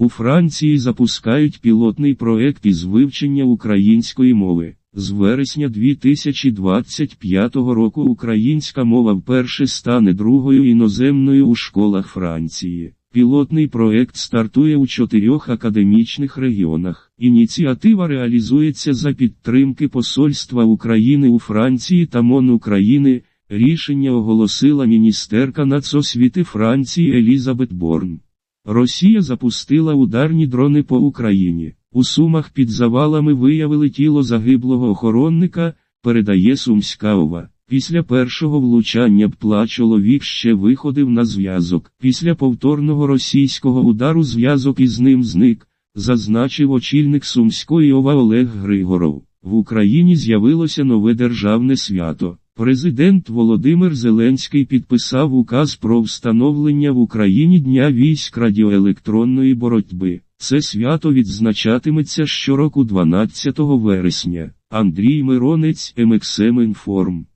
У Франції запускають пілотний проект із вивчення української мови. З вересня 2025 року українська мова вперше стане другою іноземною у школах Франції. Пілотний проект стартує у чотирьох академічних регіонах. Ініціатива реалізується за підтримки Посольства України у Франції та МОН України. Рішення оголосила міністерка нацосвіти Франції Елізабет Борн. Росія запустила ударні дрони по Україні. У Сумах під завалами виявили тіло загиблого охоронника, передає Сумська ОВА. Після першого влучання птла чоловік ще виходив на зв'язок. Після повторного російського удару зв'язок із ним зник, зазначив очільник Сумської ОВА Олег Григоров. В Україні з'явилося нове державне свято. Президент Володимир Зеленський підписав указ про встановлення в Україні Дня військ радіоелектронної боротьби. Це свято відзначатиметься щороку 12 вересня. Андрій Миронець МХМ Інформ.